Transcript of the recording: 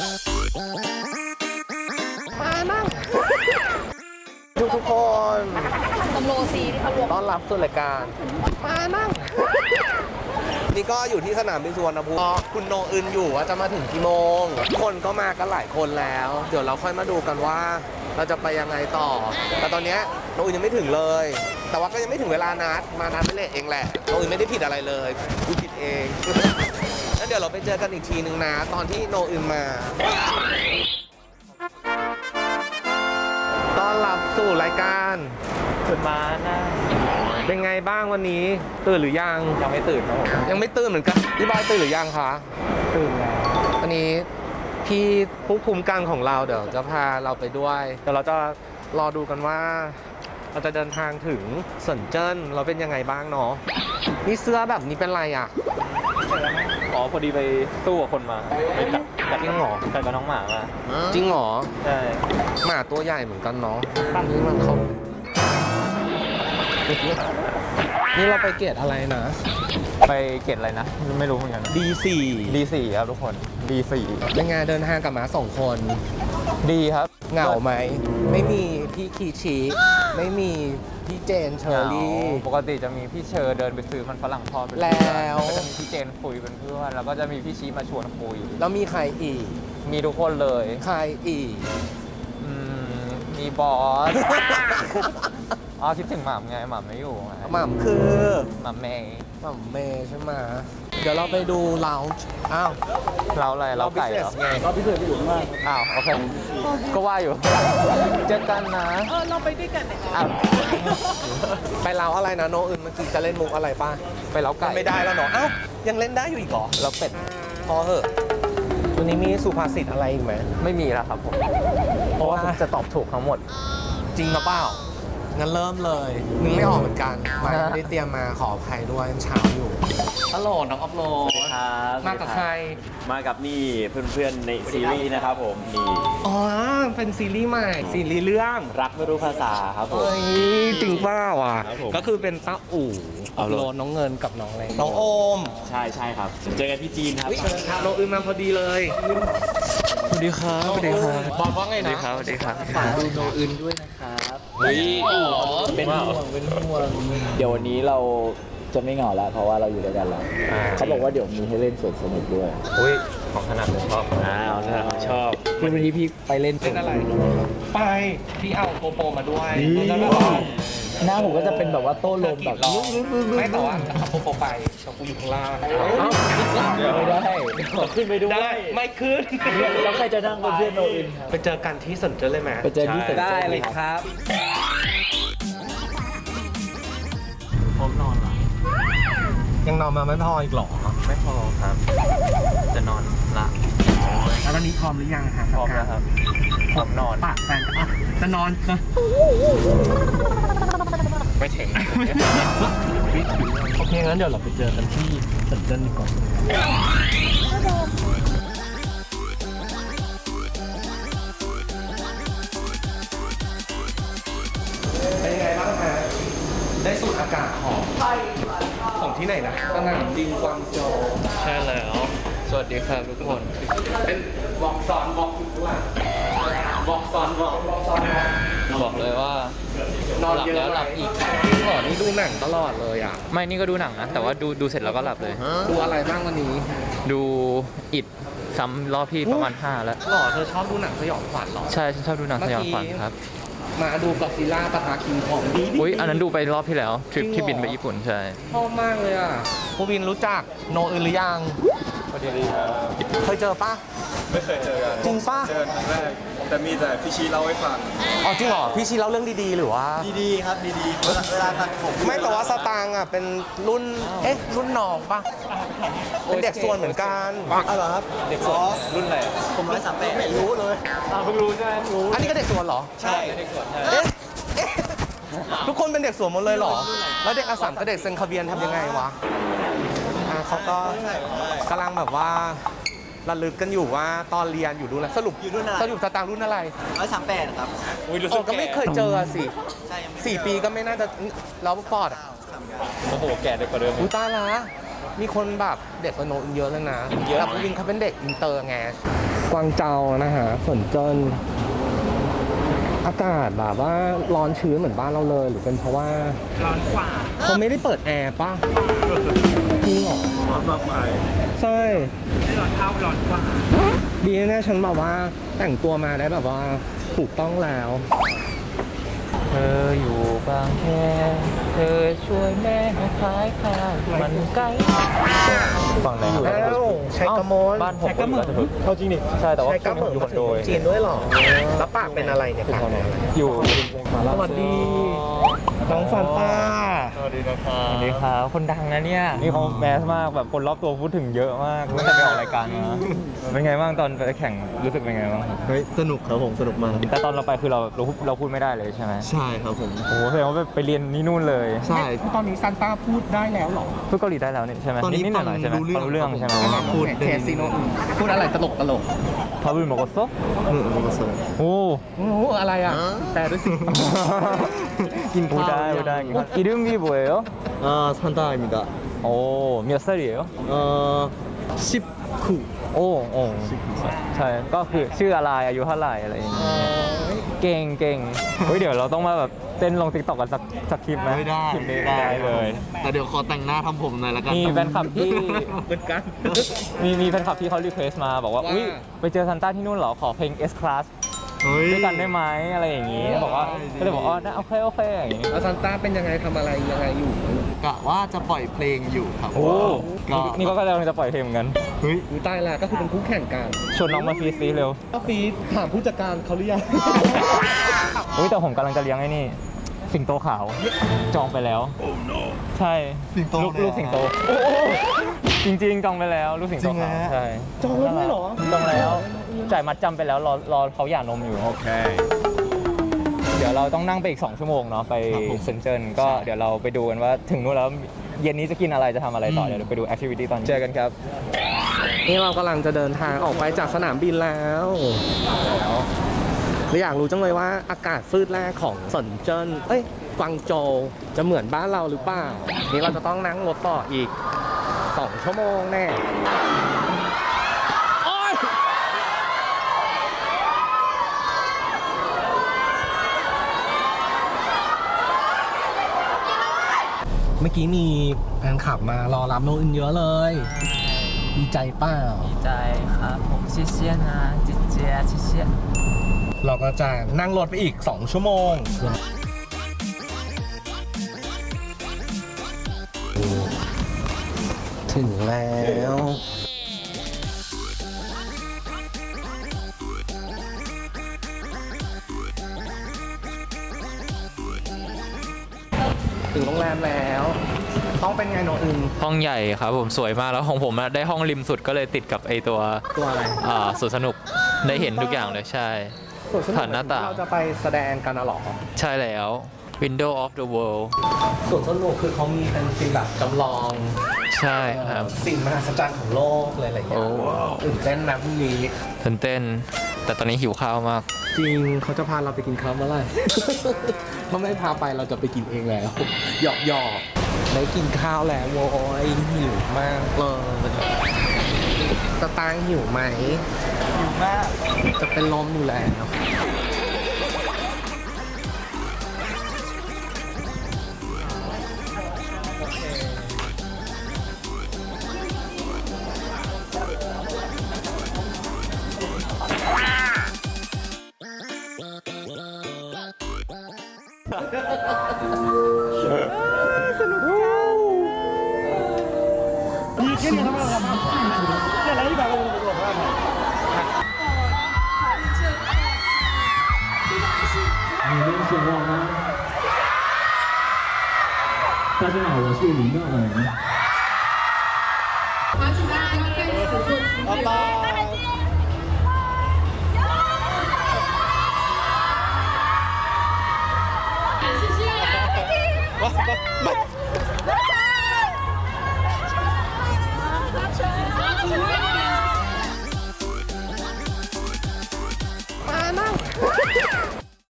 มานั่งทุกทุกคนตำโลซีที่เขารวมต้อนรับสู่รายการมานั่งนี่ก็อยู่ที่สนามบินสุวรรณภูมิคุณโนอึนอยู่ว่าจะมาถึงกี่โมง คนก็มากันหลายคนแล้ว เดี๋ยวเราค่อยมาดูกันว่า เราจะไปยังไงต่อ แต่ตอนนี้โนอึนยังไม่ถึงเลย แต่ว่าก็ยังไม่ถึงเวลานัด มานัดไม่เลทเองแหละโนอึนไม่ได้ผิดอะไรเลยกูผิดเอง เดี๋ยวเราไปเจอกันอีกทีนึงนะ ตอนที่โนอึนมาต้อนรับสู่รายการตื่นมานะเป็นไงบ้างวันนี้ ตื่นหรือยัง ยังไม่ตื่นครับผมยังไม่ตื่นเหมือนกันพี่บอยตื่นหรือยังคะ ตื่นแล้ววันนี้พี่ผู้คุมกลางของเราเดี๋ยวจะพาเราไปด้วยเดี๋ยวเราจะรอดูกันว่า เราจะเดินทางถึงเซินเจิ้นเราเป็นยังไงบ้างเนาะนี่เสื้อแบบนี้เป็นไรอะ อ๋อพอดีไปสู้กับคนมาไปกัดกัดจริงเหรอ กัดกับน้องหมามาจริงเหรอ ใช่หมาตัวใหญ่เหมือนกันเนาะนี่มันเขานี่เราไปเกตอะไรนะ ไปเกตอะไรนะ ไม่รู้เหมือนกัน D4 D4 ครับทุกคน D4 เป็นไงเดินทางกับหมาสองคน ดีครับ เหงาไหม ไม่มีพี่คีชีไม่มีพี่เจนเชอรี่ ปกติจะมีพี่เชอร์เดินไปซื้อมันฝรั่งทอดเป็นแล้เพื่อนวก็จะมีพี่เจนคุยเป็นเพื่อน แล้วก็จะมีพี่ชีมาชวนคุย แล้วมีใครอีก มีทุกคนเลย ใครอีก อืมมีบอส อ๋อคิดถึงหม่ำไงหม่ำไม่อยู่ไงหม่ำคือหม่ำเมย์หม่ำเมย์ใช่ไหมเดี๋ยวเราไปดูเลาอ้าวเราอะไรเราไก่เหรอไงเราพิเศษอยู่มากอ้าวโอเคก็ว่าอยู่เจอกันนะเออเราไปด้วยกันเนี่ยอ้าวไปเลาอะไรนะโนอื่นเมื่อกี้จะเล่นมุกอะไรป่ะไปเล้าไก่ไม่ได้แล้วเนาะอ้าวยังเล่นได้อยู่อีกเหรอเราเป็ดพอเหอะวันนี้มีสุภาษิตอะไรอีกไหมไม่มีแล้วครับผมเพราะว่าผมจะตอบถูกทั้งหมด จริงหรือเปล่า งั้นเริ่มเลยนึงไม่ออกเหมือนกันไม่ได้เตรียมมาขออภัยด้วยเช้าอยู่ฮัลโหลน้องอัพโหลดครับมากับใคร มากับนี่เพื่อนๆในซีรีส์นะครับผมนี่อ๋อเป็นซีรีส์ใหม่ซีรีส์เรื่องรักไม่รู้ภาษาครับผมเฮ้ยจริงเปล่าอะครับผมก็คือเป็นต้าอู่เอาโลเลยน้องเงินกับน้องอะไรน้องโอม ใช่ใช่ครับเจอกันที่จีนครับเฮ้ยโนอึนมาพอดีเลยสวัสดีครับสวัสดีครับบอกว่าไงนะสวัสดีครับฝากดูโนอึนด้วยนะครั บเฮ้ยเป็นห่วงเป็นห่วงเดี๋ยววันนี้เราจะไม่เหงาแล้วเพราะว่าเราอยู่ด้วยกันแล้วเขาบอกว่าเดี๋ยวมีให้เล่นสวนสนุกด้วยอุ้ยของขนาดเลยชอบอ้าวถ้าชอบพี่วันนี้พี่ไปเล่นสเล่วนนอะไรไปพี่เอาโกโปรมาด้วยนี่แล้วแบบว่าหน้าผมก็จะเป็นแบบว่าโต้ลมแบบรอไม่แต่ว่าเอาโกโปรไปแต่กูอยู่ข้างล่างไม่ได้ขึ้นไปด้วยได้ไม่ขึ้นแล้วใครจะนั่งเป็นเพื่อนโนอินครับไปเจอกันที่สนเจอเลยไหมไปเจอที่สวนได้เลยครับ พร้อมนอนเหรอยังนอนมาไม่พออีกเหรอไม่พอครับ จะนอนละแล้วตอนนี้พร้อมหรือยังคะพร้อมแล้วครับพร้อมนอนปะแฟนอะจะนอนนะไม่ถึงโอเคงั้นเดี๋ยวเราไปเจอกันที่สนเจนดีกว่าเป็น ได้สูดอากาศของของที่ไหนนะสนามบินกวางโจวใช่แล้ว สวัสดีครับทุกคน เป็นบอกซ้อนบอกอยู่ข้างหลังบอกซ้อนบอกบอกซ้อนบอกบอกเลยว่า นอนหลับเยอะแล้วหลับไหมอีกจริงเหรอนี่ดูหนังตลอดเลยอะ ไม่นี่ก็ดูหนังนะ แต่ว่าดูดูเสร็จแล้วก็หลับเลย ดูอะไรบ้างวันนี้ ดูอิดซ้ำรอบที่ประมาณ 5 แล้วหล่อเธอชอบดูหนังสยองขวัญเหรอ ใช่ฉันชอบดูหนังสยองขวัญครับ มาดูกอซิล่าปะทะคิงของดีดีอุ้ยอันนั้นดูไปรอบที่แล้วทริปจริงเหรอที่บินไปญี่ปุ่นใช่ชอบมากเลยอะภูวินรู้จักโนอื่นหรือยังสวัสดีครับเคยเจอปะไม่เคยเจอกันจริงปะเจอครั้งแรกแต่มีแต่พี่ชีเล่าให้ฟังอ๋อจริงเหรอพี่ชีเล่าเรื่องดีๆ หรือว่า ดีๆครับดีๆเวลาเวลาตัดผมไม่แต่ว่าสตางค์อะเป็นรุ่นเอ๊ะรุ่นน้องปะ เป็นเด็กส่วนเหมือนกันอ๋อเหรอครับ เด็กสอนรุ่นอะไรผมร้อยสามแปดไม่รู้เลยเพิ่งรู้ใช่ไหมรู้อันนี้ก็เด็กส่วนเหรอ ใช่เด็กสวนใช่เอ๊ะเอ๊ะทุกคนเป็นเด็กสวนหมดเลยเหรอ แล้วเด็กอาสามกับเด็กเซนคาเบียนทำยังไงวะอ่าเขาก็กำลังแบบว่าระลึกกันอยู่ว่าตอนเรียนอยู่รุ่นอะไรสรุปอยู่รุ่นอะไร สรุปสตางค์รุ่นอะไรร้อยสามแปดครับอุ้ยรู้เอสึอกก็ไม่เคยเจอสิใช่ยังไม่สี่ปีก็ไม่น่าจะแล้วปอดอะโอ้โหแก่เด็กกว่าเดิมอุยตายละ มีคนแบบเด็กกว่าโนอื่นเยอะเลยนะเยอะแต่ภูวินเขาเป็นเด็กอินเตอร์ไง กวางเจานะฮะฝนเจิ้นอากาศแบบว่าร้อนชื้นเหมือนบ้านเราเลย หรือเป็นเพราะว่าร้อนกว่าเขาไม่ได้เปิดแอร์ป่ะจริงเหรอร้อนมากไปใช่ไม่ร้อนเท่าร้อนกว่าดีแน่ๆฉันแบบว่าแต่งตัวมาได้แบบว่าถูกต้องแล้ว เธออยู่บางแค เธอช่วยแม่ให้ขายข้าวมันไก่ฝั่งไหนครับอ้าวใช้กระมนบ้านผมก็อยู่ราชพฤกษ์เขาจริงดิใช่แต่ว่าใช้กระเหมิงอยู่คอนโดจีนด้วยเหรอแล้วปากเป็นอะไรเนี่ยปากเนี่ยอยู่สวัสดีน้องฟันต้าส วัสดีนะครัสวัสดีครับคนดังนะเนี่ยนี่เขาแมสมากแบบคนรอบตัวพูดถึงเยอะมากตั้งแต่ไปออกรายการมาเป็นไงบ้างตอนไปแข่งรู้สึกเป็นไงบ้างครับเฮ้ยสนุกครับผมสนุกมากแต่ตอนเราไปคือเราเราพูดเราพูดไม่ได้เลยใช่ไหมใช่ครับผมโอ้โหแสดงว่าไปไปเรียนนี่นู่นเลยใช่ตอนนี้ซันต้าพูดได้แล้วเหรอพูดเกาหลีได้แล้วนี่ใช่ไหมตอนนี้นิดๆหน่อยๆใช่ไหมฟังรู้เรื่องฟังรู้เรื่องใช่ไหมพูดเคสซีโนพูดอะไรตลกตลก พาบุญบอกว่าโซ หนึ่งโมโซ โอ้ โอ้โหอะไรอ่ะ แต่ด้วยสิ กิน พูด ข้าว ได้พูดได้ ยัง 이름이뭐예요 อ่า산타입니다 오, 몇 살이에요? เอ่อสิบคู่ โอ้โอ้ใช่ ก็คือชื่ออะไรอายุ เท่าไหร่อะไรอย่างเงี้ยเก่งเก่งเฮ้ยเดี๋ยวเราต้องมาแบบเต้นลงติ๊กต็อกกันสักสักคลิปไหมไม่ได้คลิปนี้ได้เลย แต่เดี๋ยวขอแต่งหน้าทำผมหน่อยละกันมีแฟนคลับที่เหมือนกันมีมีแฟนคลับที่เขารีเควสต์มาบอกว่าว่าอุ้ยไปเจอซันต้าที่นู่นเหรอ ขอเพลง S Class เฮ้ย ด้วยกันได้ไหมอะไรอย่างงี้บอกว่าก็เลยบอกอ๋อได้โอเคโอเคอย่างงี้ แล้วซันต้าเป็นยังไงทำอะไรยังไงอยู่กะว่าจะปล่อยเพลงอยู่ครับโอ้ก็นี่ก็กำลังจะปล่อยเพลงเหมือนกัน เฮ้ยอยู่ใต้ละก็คือเป็นคู่แข่งกันชวนน้องมาฟีซีเร็วก็ฟีดถามผู้จัดการเขาหรือยังอุ้ยแต่ผมกำลังจะเลี้ยงไอ้นี่ สิงโตขาว จองไปแล้ว ใช่สิงโตลูกเลยลูกสิงโตจริง ๆ จองไปแล้ว ลูกสิงโตจริงไหมขาวฮะใช่จองแล้วด้วยเหรอจองแล้ว จ่ายมัดจำไปแล้วรอรอเขาหย่านมอยู่ โอเค เดี๋ยวเราต้องนั่งไปอีก 2 ชั่วโมงเนาะไปเซนเจิ้นก็เดี๋ยวเราไปดูกันว่าถึงนู้นแล้วเย็นนี้จะกินอะไรจะททำอะไรต่อเดี๋ยวเราไปดูแอคทิวิตี้ตอนเจอกันครับนี่เรากำลังจะเดินทางออกไปจากสนามบินแล้วเราอยากรู้จังเลยว่าอากาศฟืดแรกของสนเจิ้น เอ้ย กวางโจวจะเหมือนบ้านเราหรือเปล่า นี่เราจะต้องนั่งรถต่ออีก 2 ชั่วโมงแน่ เมื่อกี้มีแฟนคลับมารอรับโนอึนเยอะเลย ดีใจเปล่า ดีใจครับผมเชียเชียนะจิเจียเชียเชียเราก็จะนั่งรถไปอีก 2 ชั่วโมง ถึงแล้ว ถึงโรงแรมแล้ว ต้องเป็นไงโนอึนห้องใหญ่ครับผมสวยมากแล้วของผมอะได้ห้องริมสุดก็เลยติดกับไอตัวตัวอะไรอ่าสวนสนุกได้เห็นทุกอย่างเลยใช่ ส่วนสนุกผ่านหน้าต่าง เราจะไปแสดงกันน่ะเหรอใช่แล้ว Window of the World ส่วนสนุกคือเขามีเป็นฟิลแบบจำลองใช่ครับ สิ่งมหัศจรรย์ของโลกเลยอะไรอย่างเงี้ยโอ้ ตื่นเต้นนะพรุ่งนี้ตื่นเต้น แต่ตอนนี้หิวข้าวมาก จริงเขาจะพาเราไปกินข้าวเมื่อไหร่ถ้าไม่พาไปเราจะไปกินเองแล้ว หยอกหยอกได้กินข้าวแล้วโว้ยหิวมากเลยตะตางหิวไหมหิวมาก จะเป็นลมอยู่แล้ว 再来一百个都不做，不要吗？你们喜欢我？大家好，我是李娜文。好，大家开始。拜拜。拜拜。谢谢。